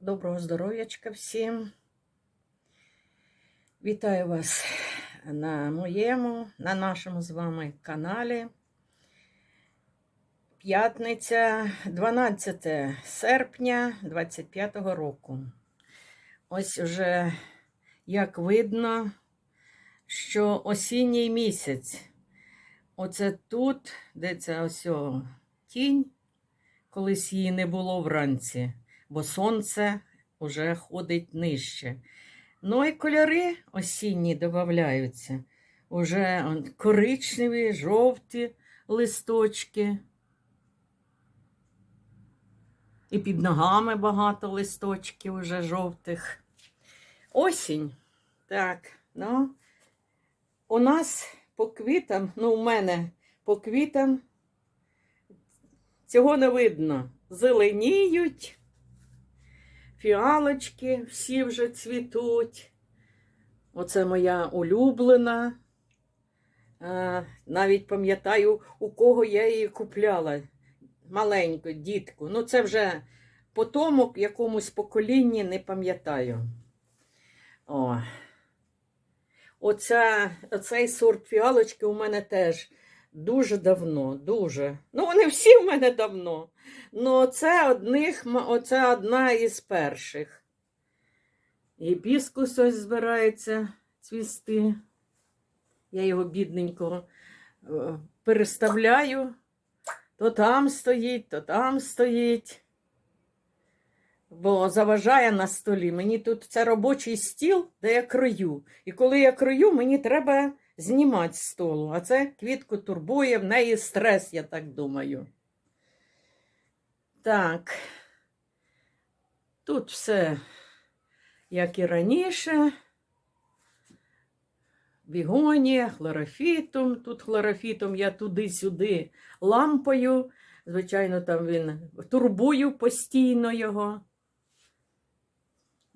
Доброго здоров'ячка всім. Вітаю вас на моєму, на нашому з вами каналі. П'ятниця, 12 серпня 25 року. Ось уже як видно, що осінній місяць. Оце тут, де це ось тінь, колись її не було вранці бо сонце вже ходить нижче. Ну і кольори осінні додаються. Уже коричневі, жовті листочки. І під ногами багато листочків уже жовтих. Осінь. Так, ну, у нас по квітам, ну, у мене по квітам цього не видно. Зеленіють фіалочки всі вже цвітуть. Оце моя улюблена. Навіть пам'ятаю, у кого я її купляла. Маленьку дітку. Ну, це вже по тому якомусь поколінні не пам'ятаю. О. Оця, Оцей сорт фіалочки у мене теж дуже давно, дуже. Ну, вони всі в мене давно. Ну, це одних, оце одна із перших. Гібіскус ось збирається цвісти. Я його бідненько е, переставляю. То там стоїть, то там стоїть. Бо заважає на столі. Мені тут це робочий стіл, де я крою. І коли я крою, мені треба знімати з столу. А це квітку турбує, в неї стрес, я так думаю. Так, тут все, як і раніше. Бігонія, хлорофітом. Тут хлорофітом я туди-сюди лампою. Звичайно, там він турбую постійно його.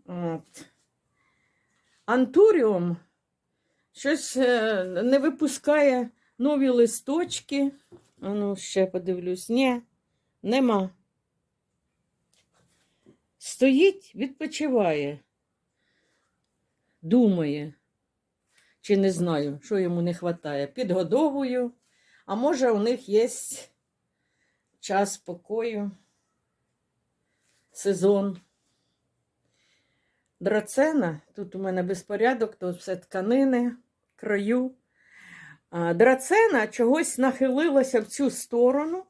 От. Антуріум щось е, не випускає нові листочки. А ну, ще подивлюсь. Ні, нема. Стоїть, відпочиває, думає, чи не знаю, що йому не вистачає. Підгодовую, а може, у них є час спокою, сезон. Драцена, тут у мене безпорядок, тут все тканини, краю. Драцена чогось нахилилася в цю сторону.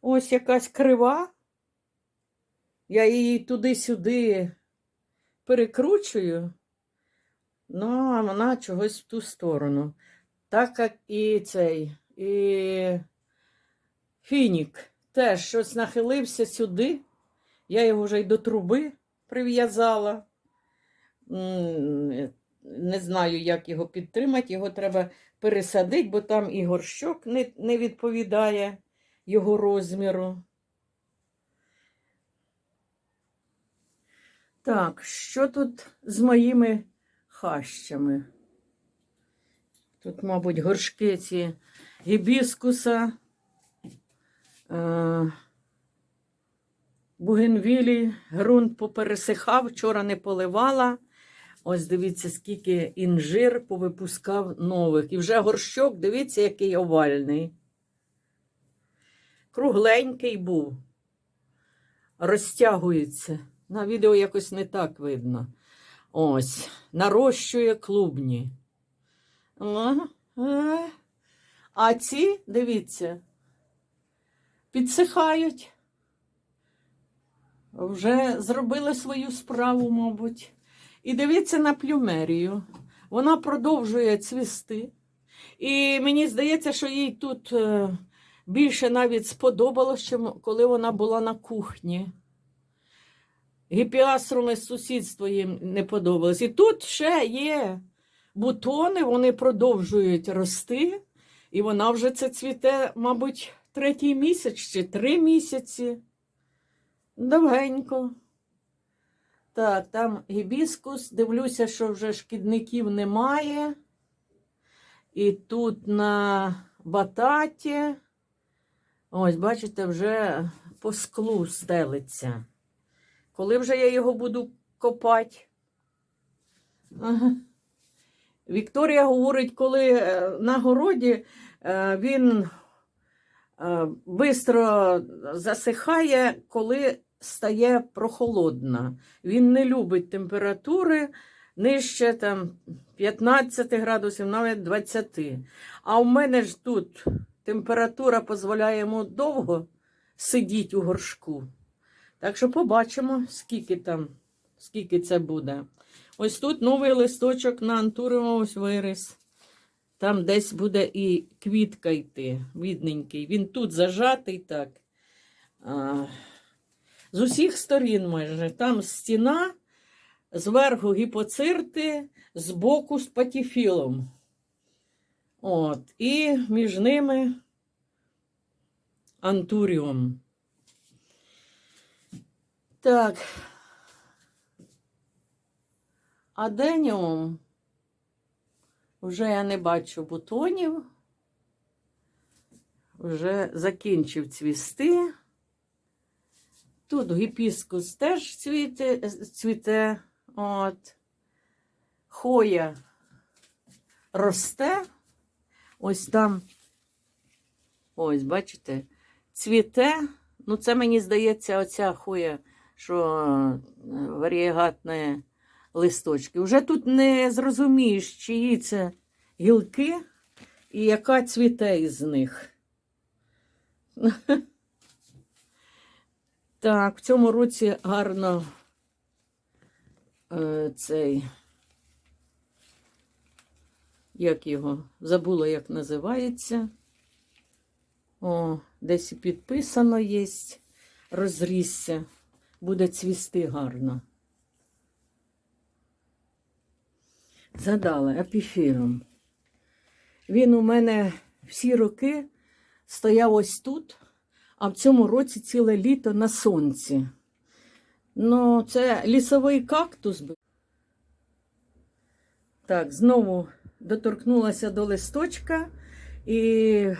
Ось якась крива. Я її туди-сюди перекручую, ну, а вона чогось в ту сторону. Так як і цей, і фінік теж щось нахилився сюди. Я його вже й до труби прив'язала. Не знаю, як його підтримати. Його треба пересадити, бо там і горщок не, не відповідає його розміру. Так, що тут з моїми хащами? Тут, мабуть, горшки ці гібіскуса, е бугенвілі, ґрунт попересихав, вчора не поливала. Ось дивіться, скільки інжир повипускав нових. І вже горщок, дивіться, який овальний. Кругленький був, розтягується. На відео якось не так видно. Ось, нарощує клубні. А ці, дивіться, підсихають. Вже зробили свою справу, мабуть. І дивіться на плюмерію. Вона продовжує цвісти. І мені здається, що їй тут е, більше навіть сподобалось, ніж коли вона була на кухні. Гіпіаструми з сусідства їм не подобались. І тут ще є бутони, вони продовжують рости, і вона вже це цвіте, мабуть, третій місяць чи три місяці. Довгенько. Так, там гібіскус. Дивлюся, що вже шкідників немає. І тут на бататі. Ось, бачите, вже по склу стелиться. Коли вже я його буду копати? Ага. Вікторія говорить, коли е, на городі е, він швидко засихає, коли стає прохолодна. Він не любить температури нижче там, 15 градусів, навіть 20. А в мене ж тут температура дозволяє йому довго сидіти у горшку. Так що побачимо, скільки там, скільки це буде. Ось тут новий листочок на антурио ось виріс. Там десь буде і квітка йти, відненький. Він тут зажатий так. З усіх сторін майже. Там стіна, зверху гіпоцирти, збоку з патіфілом. От. І між ними антуріум. Так. Аденіум. Вже я не бачу бутонів. Вже закінчив цвісти. Тут гіпіскус теж цвіте, цвіте. От. Хоя росте. Ось там. Ось, бачите, цвіте. Ну, це мені здається, оця хоя, що е, варієгатне листочки. Вже тут не зрозумієш, чиї це гілки і яка цвіте із них. Так, в цьому році гарно е, цей, як його, забула, як називається. О, десь і підписано є, розрісся, буде цвісти гарно. Задала епіфіром. Він у мене всі роки стояв ось тут, а в цьому році ціле літо на сонці. Ну, це лісовий кактус. Так, знову доторкнулася до листочка і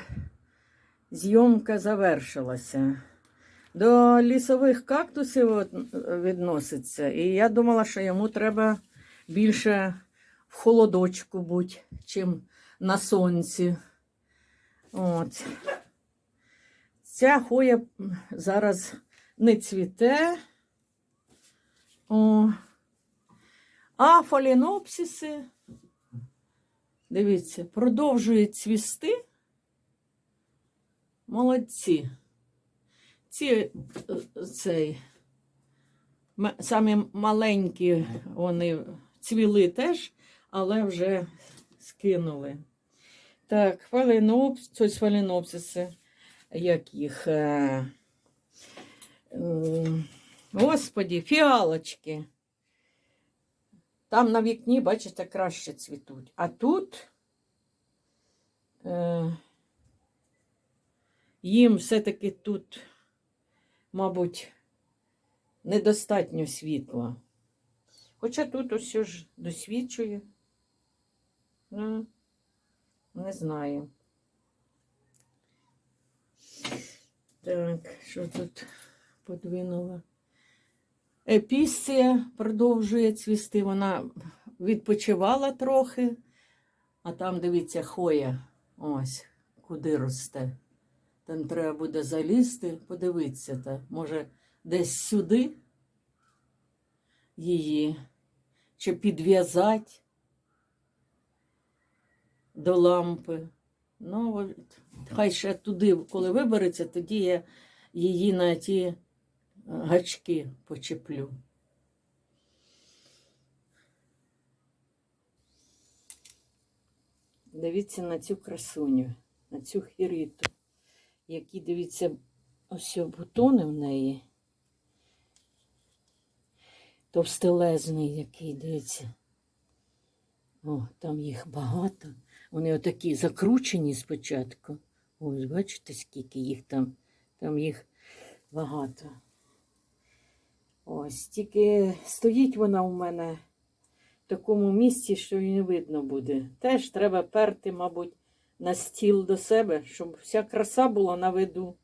зйомка завершилася. До лісових кактусів відноситься. І я думала, що йому треба більше в холодочку бути, чим на сонці. От. Ця хоя зараз не цвіте. О. А фалінопсиси, дивіться, продовжують цвісти. Молодці. Ці е, цей, самі маленькі вони цвіли теж, але вже скинули. Так, фаленопс, ось фаленопсиси, як їх. Е, е, господі, фіалочки. Там на вікні, бачите, краще цвітуть. А тут е, їм все-таки тут, мабуть, недостатньо світла. Хоча тут ось ж досвідчує. Ну, не знаю. Так, що тут подвинула? Епісція продовжує цвісти. Вона відпочивала трохи, а там, дивіться, хоя. Ось, куди росте. Там треба буде залізти, подивитися. Та. Може, десь сюди її, чи підв'язати до лампи. Ну, хай ще туди, коли вибереться, тоді я її на ті е, гачки почеплю. Дивіться на цю красуню, на цю хіріту, які, дивіться, ось бутони в неї. Товстелезний який, дивіться. О, там їх багато. Вони отакі закручені спочатку. Ось, бачите, скільки їх там, там їх багато. Ось, тільки стоїть вона у мене в такому місці, що її не видно буде. Теж треба перти, мабуть, на стіл до себе, щоб вся краса була на виду.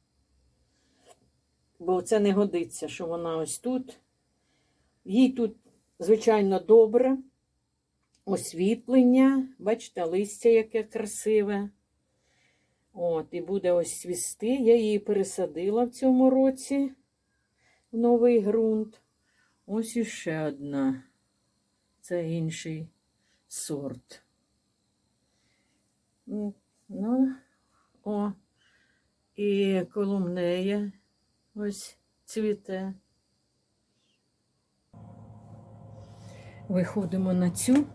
Бо це не годиться, що вона ось тут Їй тут, звичайно, добре. Освітлення, бачите, листя яке красиве. От, і буде ось свісти. Я її пересадила в цьому році в новий ґрунт. Ось іще одна. Це інший сорт. Ну, о, і колумнея ось цвіте. Виходимо на цю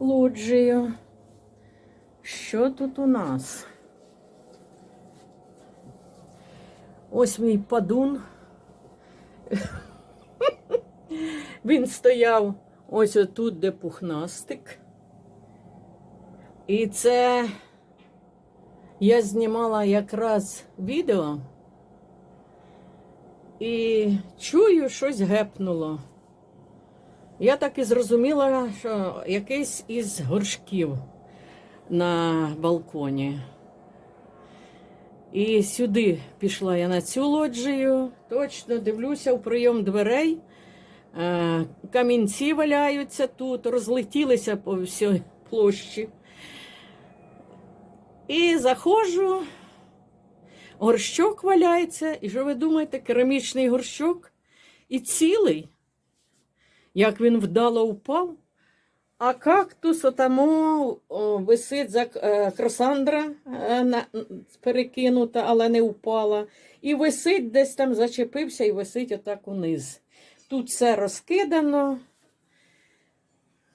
лоджію. Що тут у нас? Ось мій падун. Він стояв ось отут, де пухнастик. І це я знімала якраз відео і чую, щось гепнуло. Я так і зрозуміла, що якийсь із горшків на балконі. І сюди пішла я на цю лоджію. Точно дивлюся в прийом дверей. Е, Камінці валяються тут, розлетілися по всій площі. І заходжу, горщок валяється, і що ви думаєте, керамічний горщок і цілий, як він вдало впав. А кактус отамо висить за е, кросандра е, перекинута, але не впала. І висить десь там зачепився і висить отак униз. Тут все розкидано.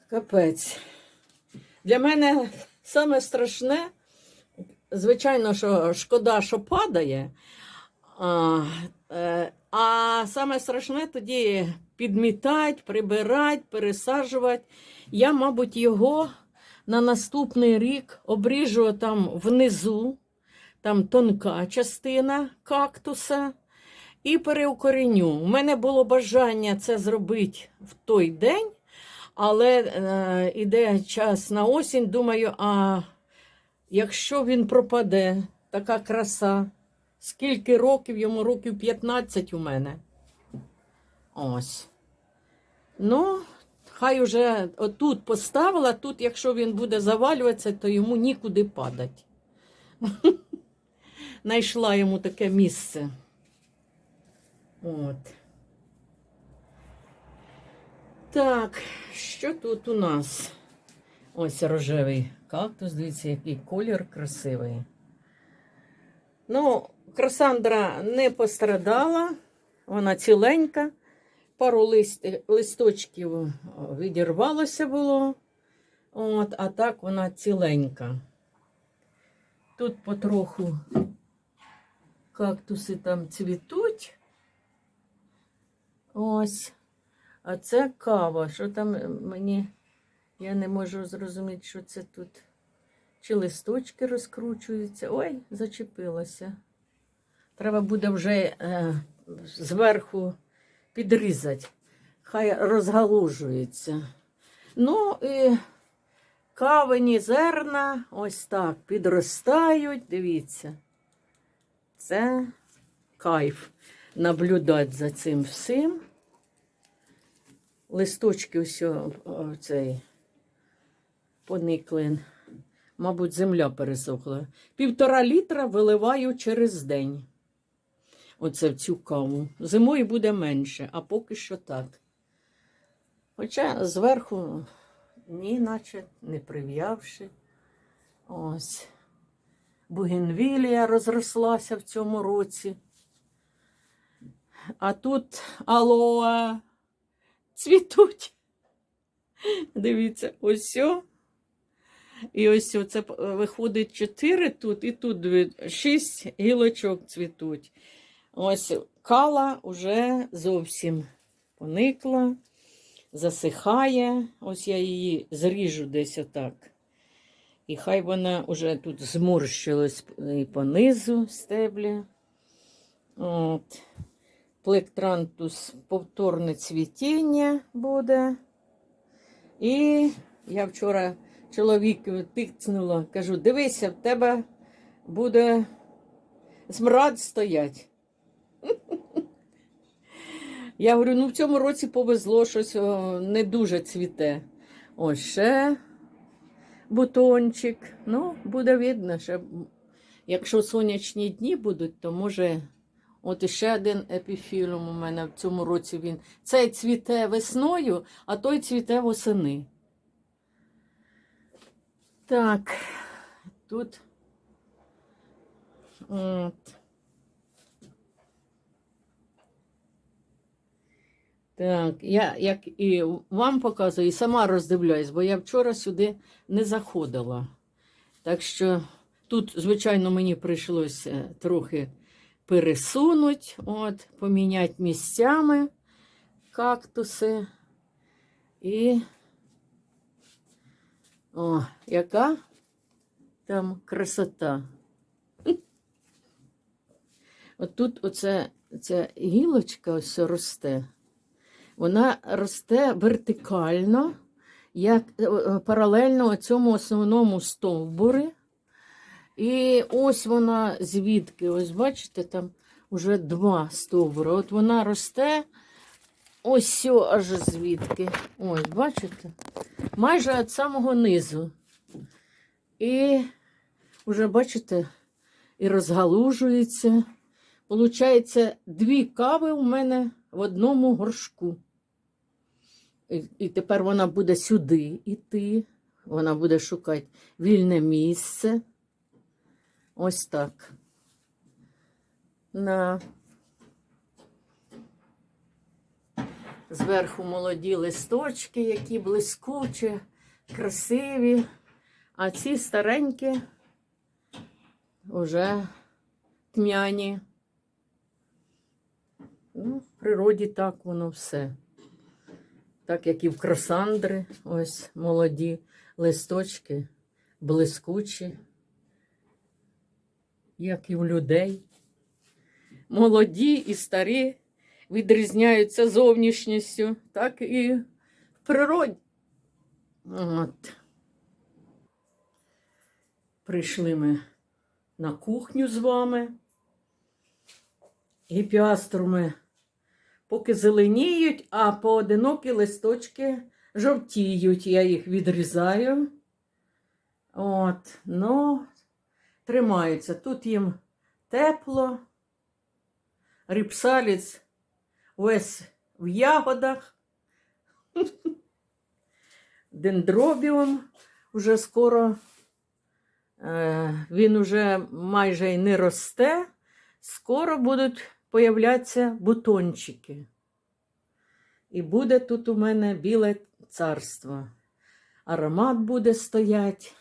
Капець. Для мене саме страшне, звичайно, що шкода, що падає. А, е, саме страшне тоді підмітати, прибирати, пересаджувати. Я, мабуть, його на наступний рік обріжу там внизу, там тонка частина кактуса, і переукореню. У мене було бажання це зробити в той день, але е, іде час на осінь. Думаю, а якщо він пропаде, така краса, скільки років йому років 15 у мене. Ось. Ну, хай уже отут поставила, тут, якщо він буде завалюватися, то йому нікуди падати. Найшла йому таке місце. От. Так, що тут у нас? Ось рожевий кактус, дивіться, який колір красивий. Ну, красандра не пострадала, вона ціленька. Пару лист, листочків відірвалося було. От, а так вона ціленька. Тут потроху кактуси там цвітуть. Ось. А це кава. Що там е, мені. Я не можу зрозуміти, що це тут. Чи листочки розкручуються. Ой, зачепилося. Треба буде вже е, зверху підрізати. Хай розгалужується. Ну і кавені зерна ось так підростають. Дивіться. Це кайф наблюдати за цим всім. Листочки ось цей поникли. Мабуть, земля пересохла. Півтора літра виливаю через день. Оце в цю каву. Зимою буде менше, а поки що так. Хоча зверху ні, наче не прив'явши. Ось. Бугенвілія розрослася в цьому році. А тут алоe цвітуть. Дивіться, ось. о. І ось це виходить 4 тут, і тут 6 гілочок цвітуть. Ось кала вже зовсім поникла, засихає. Ось я її зріжу десь отак. І хай вона вже тут зморщилась і по низу стебля. От. Плектрантус повторне цвітіння буде. І я вчора чоловікові тикнула, кажу, дивися, в тебе буде змрад стоять. Я говорю, ну в цьому році повезло щось не дуже цвіте. Ось ще бутончик. Ну, буде видно, що якщо сонячні дні будуть, то може. От іще один епіфілум у мене в цьому році він. Цей цвіте весною, а той цвіте восени. Так, тут. От. Так, я як і вам показую, і сама роздивляюсь, бо я вчора сюди не заходила. Так що тут, звичайно, мені прийшлося трохи пересунути, от, поміняти місцями кактуси. І о, яка там красота. От тут оце, ця гілочка ось росте. Вона росте вертикально, як е, е, паралельно цьому основному стовбурі. І ось вона звідки, ось бачите, там вже два стовбури. От вона росте ось сьо аж звідки. Ось, бачите? Майже від самого низу. І вже, бачите, і розгалужується. Получається, дві кави у мене в одному горшку. І, і тепер вона буде сюди йти. Вона буде шукати вільне місце. Ось так. На. Зверху молоді листочки, які блискучі, красиві, а ці старенькі вже тьмяні. Ну, в природі так воно все. Так як і в кросандри, ось молоді листочки, блискучі, як і в людей. Молоді і старі відрізняються зовнішністю, так і в природі. От. Прийшли ми на кухню з вами. Гіпіаструми поки зеленіють, а поодинокі листочки жовтіють. Я їх відрізаю. От, ну, тримаються. Тут їм тепло. Ріпсаліць весь в ягодах. Дендробіум вже скоро. Е, Він уже майже й не росте. Скоро будуть появлятися бутончики. І буде тут у мене біле царство. Аромат буде стоять.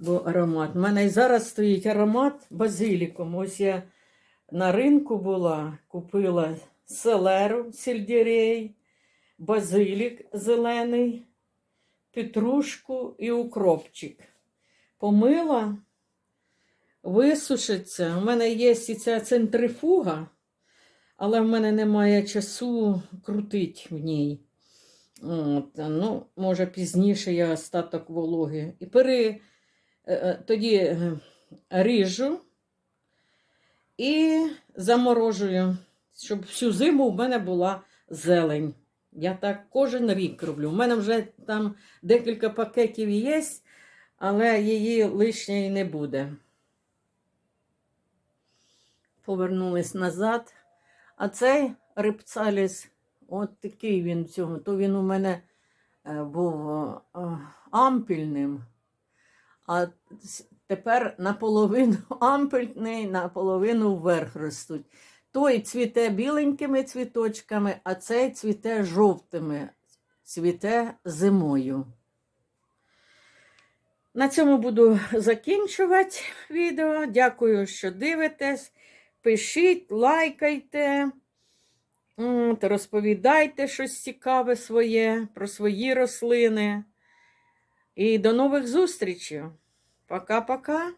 Бо аромат. У мене і зараз стоїть аромат базиліком. Ось я на ринку була, купила селеру сельдерей, базилік зелений, петрушку і укропчик. Помила висушиться. У мене є і ця центрифуга, але в мене немає часу крутити в ній. От, ну, Може, пізніше я остаток вологи. І пере, е, е, тоді е, ріжу і заморожую, щоб всю зиму в мене була зелень. Я так кожен рік роблю. У мене вже там декілька пакетів є, але її лишньої не буде повернулись назад. А цей рибцаліс, от такий він в то він у мене е, був е, ампільним, а тепер наполовину ампельний, наполовину вверх ростуть. Той цвіте біленькими цвіточками, а цей цвіте жовтими, цвіте зимою. На цьому буду закінчувати відео. Дякую, що дивитесь. Пишіть, лайкайте, розповідайте щось цікаве своє про свої рослини. І до нових зустрічей. Пока-пока.